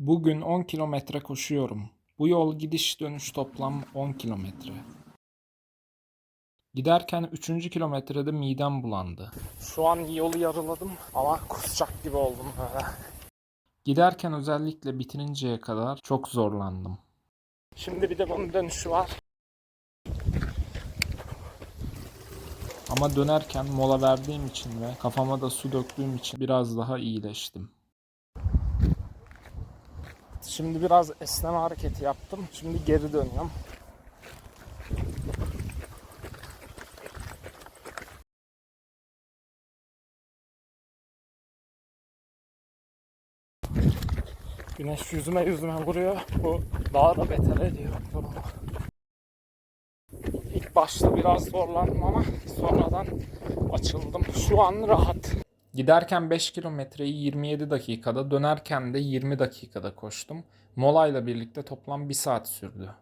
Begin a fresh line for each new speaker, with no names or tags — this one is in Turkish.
Bugün 10 kilometre koşuyorum. Bu yol gidiş dönüş toplam 10 kilometre. Giderken 3. kilometrede midem bulandı. Şu an yolu yarıladım ama kusacak gibi oldum böyle. Giderken özellikle bitirinceye kadar çok zorlandım. Şimdi bir de bunun dönüşü var. Ama dönerken mola verdiğim için ve kafama da su döktüğüm için biraz daha iyileştim. Şimdi biraz esneme hareketi yaptım. Şimdi geri dönüyorum. Güneş yüzüme yüzüme vuruyor. Bu daha da beter ediyor durumu. İlk başta biraz zorlandım ama sonradan açıldım. Şu an rahat. Giderken 5 kilometreyi 27 dakikada, dönerken de 20 dakikada koştum. Molayla birlikte toplam 1 saat sürdü.